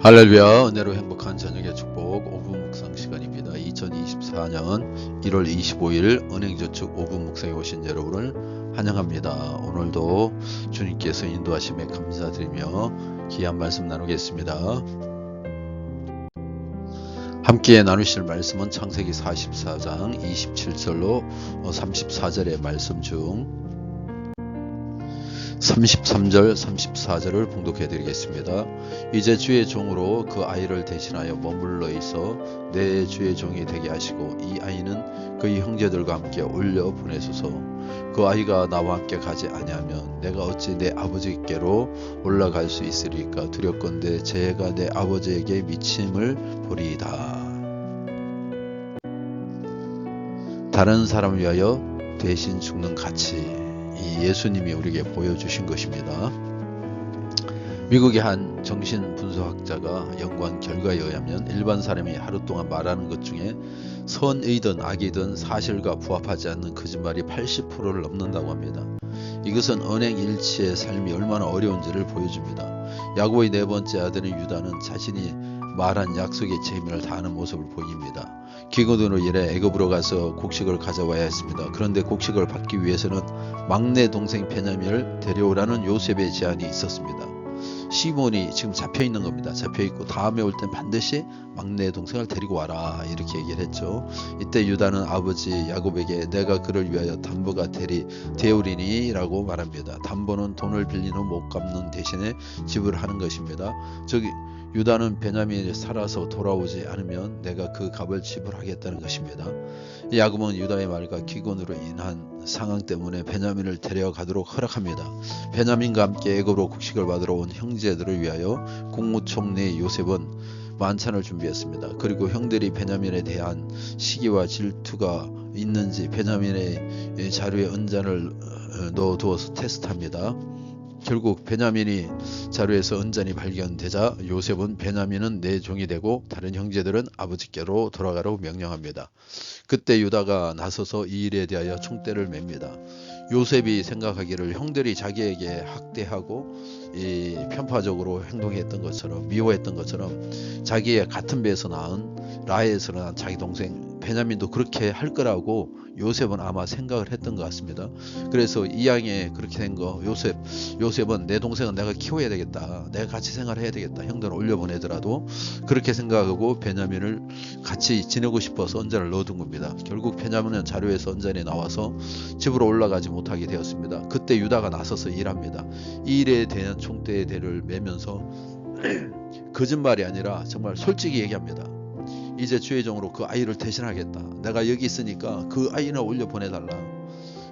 할렐루야 은혜로 행복한 저녁의 축복 5분 묵상 시간입니다. 2024년 1월 25일 은행저축 5분 묵상에 오신 여러분을 환영합니다. 오늘도 주님께서 인도하심에 감사드리며 귀한 말씀 나누겠습니다. 함께 나누실 말씀은 창세기 44장 27절로 34절의 말씀 중 33절, 34절을 봉독해 드리겠습니다. 이제 주의 종으로 그 아이를 대신하여 머물러 있어 내 주의 종이 되게 하시고 이 아이는 그의 형제들과 함께 올려 보내소서. 그 아이가 나와 함께 가지 아니하면 내가 어찌 내 아버지께로 올라갈 수 있으리까 두렵건대 제가 내 아버지에게 미침을 보리이다. 다른 사람을 위하여 대신 죽는 가치 이 예수님이 우리에게 보여주신 것입니다. 미국의 한 정신 분석학자가 연구한 결과에 의하면 일반 사람이 하루 동안 말하는 것 중에 선의든 악이든 사실과 부합하지 않는 거짓말이 80%를 넘는다고 합니다. 이것은 언행 일치의 삶이 얼마나 어려운지를 보여줍니다. 야고보의 네 번째 아들인 유다는 자신이 말한 약속의 재미를 다하는 모습을 보입니다. 기근으로 일해 애굽으로 가서 곡식을 가져와야 했습니다. 그런데 곡식을 받기 위해서는 막내 동생 베냐민을 데려오라는 요셉의 제안이 있었습니다. 시몬이 지금 잡혀 있는 겁니다. 잡혀 있고 다음에 올 땐 반드시 막내 동생을 데리고 와라 이렇게 얘기를 했죠. 이때 유다는 아버지 야곱에게 내가 그를 위하여 담보가 되리 되오리니라고 말합니다. 담보는 돈을 후못 갚는 대신에 지불하는 것입니다. 저기 유다는 베냐민이 살아서 돌아오지 않으면 내가 그 값을 지불하겠다는 것입니다. 야곱은 유다의 말과 기근으로 인한 상황 때문에 베냐민을 데려가도록 허락합니다. 베냐민과 함께 애굽으로 곡식을 받으러 온 형제들을 위하여 국무총리 요셉은 만찬을 준비했습니다. 그리고 형들이 베냐민에 대한 시기와 질투가 있는지 베냐민의 자루에 은잔을 넣어두어서 테스트합니다. 결국 베냐민이 자루에서 은잔이 발견되자 요셉은 베냐민은 내 종이 되고 다른 형제들은 아버지께로 돌아가라고 명령합니다. 그때 유다가 나서서 이 일에 대하여 총대를 맵니다. 요셉이 생각하기를 형들이 자기에게 학대하고 이 편파적으로 행동했던 것처럼 미워했던 것처럼 자기의 같은 배에서 낳은 라에서 낳은 자기 동생 베냐민도 그렇게 할 거라고 요셉은 아마 생각을 했던 것 같습니다. 그래서 이양에 그렇게 된 거 요셉 요셉은 내 동생은 내가 키워야 되겠다. 내가 같이 생활해야 되겠다. 형들을 올려보내더라도 그렇게 생각하고 베냐민을 같이 지내고 싶어서 언잔을 넣어둔 겁니다. 결국 베냐민은 자료에서 언잔이 나와서 집으로 올라가지 못하게 되었습니다. 그때 유다가 나서서 일합니다. 이 일에 대한 총대의 대를 매면서 거짓말이 아니라 정말 솔직히 얘기합니다. 이제 주의 종으로 그 아이를 대신하겠다. 내가 여기 있으니까 그 아이나 올려 보내달라.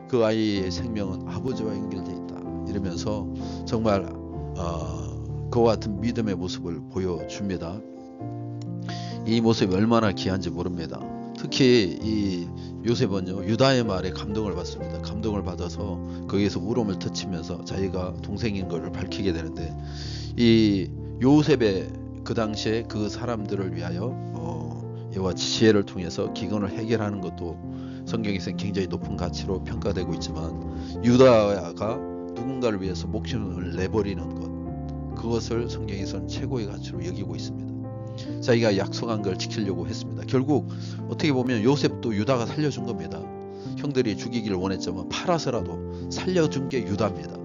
그 아이의 생명은 아버지와 연결돼 있다. 이러면서 정말 어, 그와 같은 믿음의 모습을 보여줍니다. 이 모습이 얼마나 귀한지 모릅니다. 특히 이 요셉은요 유다의 말에 감동을 받습니다. 감동을 받아서 거기에서 울음을 터치면서 자기가 동생인 것을 밝히게 되는데 이 요셉의 그 당시에 그 사람들을 위하여 어, 여호와 지혜를 통해서 기근을 해결하는 것도 성경에서 굉장히 높은 가치로 평가되고 있지만 유다가 누군가를 위해서 목숨을 내버리는 것 그것을 성경에서는 최고의 가치로 여기고 있습니다. 자기가 약속한 걸 지키려고 했습니다. 결국 어떻게 보면 요셉도 유다가 살려준 겁니다. 형들이 죽이기를 원했지만 팔아서라도 살려준 게 유다입니다.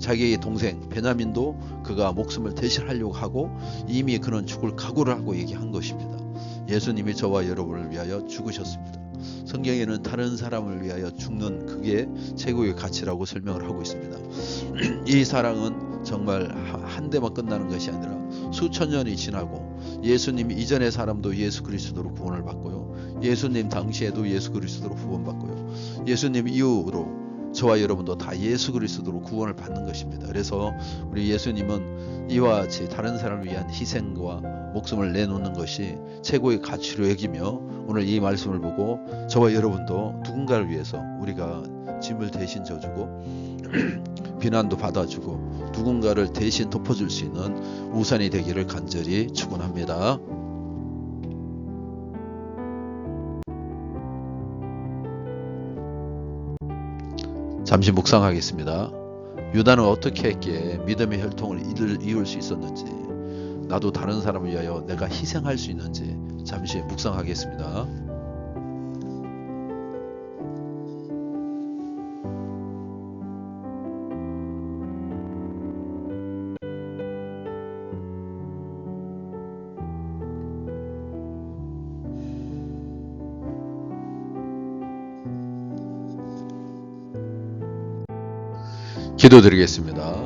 자기의 동생 베냐민도 그가 목숨을 대신하려고 하고 이미 그는 죽을 각오를 하고 얘기한 것입니다. 예수님이 저와 여러분을 위하여 죽으셨습니다. 성경에는 다른 사람을 위하여 죽는 그게 최고의 가치라고 설명을 하고 있습니다. 이 사랑은 정말 한 대만 끝나는 것이 아니라 수천 년이 지나고 예수님 이전의 사람도 예수 그리스도로 구원을 받고요. 예수님 당시에도 예수 그리스도로 구원받고요. 예수님 이후로 저와 여러분도 다 예수 그리스도로 구원을 받는 것입니다. 그래서 우리 예수님은 이와 같이 다른 사람을 위한 희생과 목숨을 내놓는 것이 최고의 가치로 여기며 오늘 이 말씀을 보고 저와 여러분도 누군가를 위해서 우리가 짐을 대신 져주고 비난도 받아주고 누군가를 대신 덮어줄 수 있는 우산이 되기를 간절히 축원합니다. 잠시 묵상하겠습니다. 유다는 어떻게 했기에 믿음의 혈통을 이룰 수 있었는지 나도 다른 사람을 위하여 내가 희생할 수 있는지 잠시 묵상하겠습니다. 기도드리겠습니다.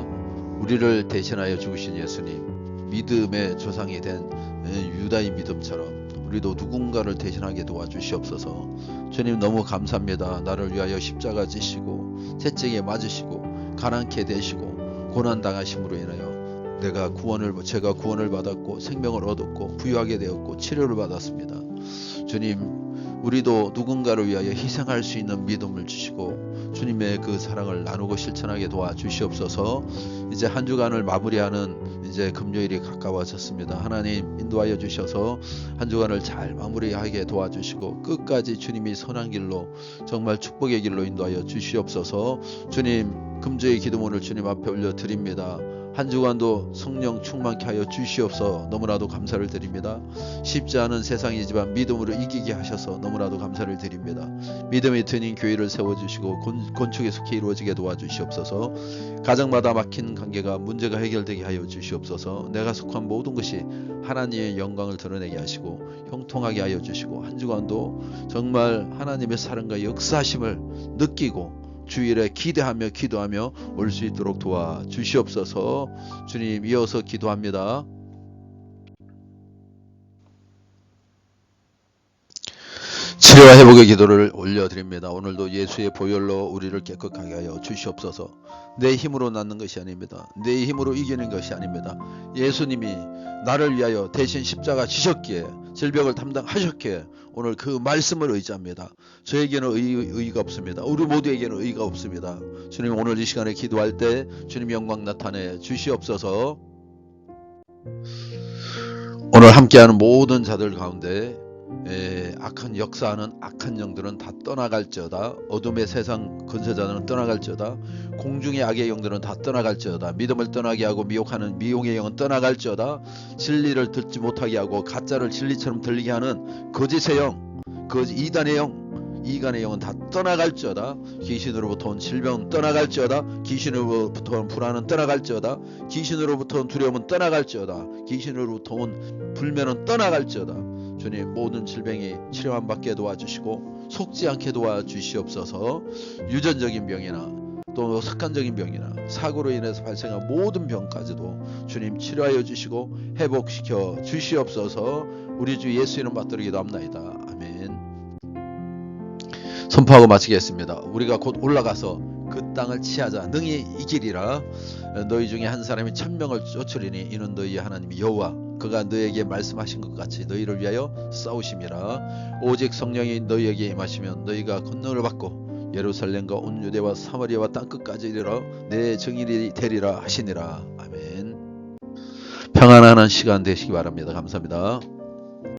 우리를 대신하여 죽으신 예수님, 믿음의 조상이 된 유다의 믿음처럼 우리도 누군가를 대신하게 도와주시옵소서. 주님 너무 감사합니다. 나를 위하여 십자가 지시고 채찍에 맞으시고 가난케 되시고 고난 당하심으로 인하여 내가 구원을 제가 구원을 받았고 생명을 얻었고 부유하게 되었고 치료를 받았습니다. 주님 우리도 누군가를 위하여 희생할 수 있는 믿음을 주시고 주님의 그 사랑을 나누고 실천하게 도와 주시옵소서. 이제 한 주간을 마무리하는 이제 금요일이 가까워졌습니다. 하나님 인도하여 주셔서 한 주간을 잘 마무리하게 도와주시고 끝까지 주님이 선한 길로 정말 축복의 길로 인도하여 주시옵소서. 주님 금주의 기도문을 주님 앞에 올려 드립니다. 한 주간도 성령 충만케 하여 주시옵소 너무나도 감사를 드립니다. 쉽지 않은 세상이지만 믿음으로 이기게 하셔서 너무나도 감사를 드립니다. 믿음의 트닝 교회를 세워주시고 건, 건축에 속해 이루어지게 도와주시옵소서 가정마다 막힌 관계가 문제가 해결되게 하여 주시옵소서 내가 속한 모든 것이 하나님의 영광을 드러내게 하시고 형통하게 하여 주시고 한 주간도 정말 하나님의 사랑과 역사심을 느끼고 주일에 기대하며 기도하며 올 수 있도록 도와 주시옵소서. 주님 이어서 기도합니다. 치료와 회복의 기도를 올려드립니다. 오늘도 예수의 보혈로 우리를 깨끗하게 하여 주시옵소서. 내 힘으로 낳는 것이 아닙니다. 내 힘으로 이기는 것이 아닙니다. 예수님이 나를 위하여 대신 십자가 지셨기에 질병을 담당하셨기에 오늘 그 말씀을 의지합니다. 저에게는 의, 의가 없습니다. 우리 모두에게는 의가 없습니다. 주님 오늘 이 시간에 기도할 때 주님 영광 나타내 주시옵소서. 오늘 함께하는 모든 자들 가운데 에, 악한 역사하는 악한 영들은 다 떠나갈지어다. 어둠의 세상 근세자들은 떠나갈지어다. 공중의 악의 영들은 다 떠나갈지어다. 믿음을 떠나게 하고 미혹하는 미용의 영은 떠나갈지어다. 진리를 듣지 못하게 하고 가짜를 진리처럼 들리게 하는 거짓의 영, 거짓 이단의 영, 이간의 영은 다 떠나갈지어다. 귀신으로부터 온 질병은 떠나갈지어다. 귀신으로부터 온 불안은 떠나갈지어다. 귀신으로부터 온 두려움은 떠나갈지어다. 귀신으로부터 온 불면은 떠나갈지어다. 주님 모든 질병이 치료 안 받게 도와주시고 속지 않게 도와주시옵소서. 유전적인 병이나 또 습관적인 병이나 사고로 인해서 발생한 모든 병까지도 주님 치료하여 주시고 회복시켜 주시옵소서. 우리 주 예수 이름 받들어 기도 합나이다. 아멘 선포하고 마치겠습니다. 우리가 곧 올라가서 그 땅을 치하자. 능히 이기리라 너희 중에 한 사람이 천명을 쫓으리니 이는 너희 하나님 여호와 그가 너에게 말씀하신 것 같이 너희를 위하여 싸우심이라. 오직 성령이 너희에게 임하시면 너희가 권능을 받고 예루살렘과 온 유대와 사마리아와 땅 끝까지 이르러 내 증인이 되리라 하시니라. 아멘. 평안한 시간 되시기 바랍니다. 감사합니다.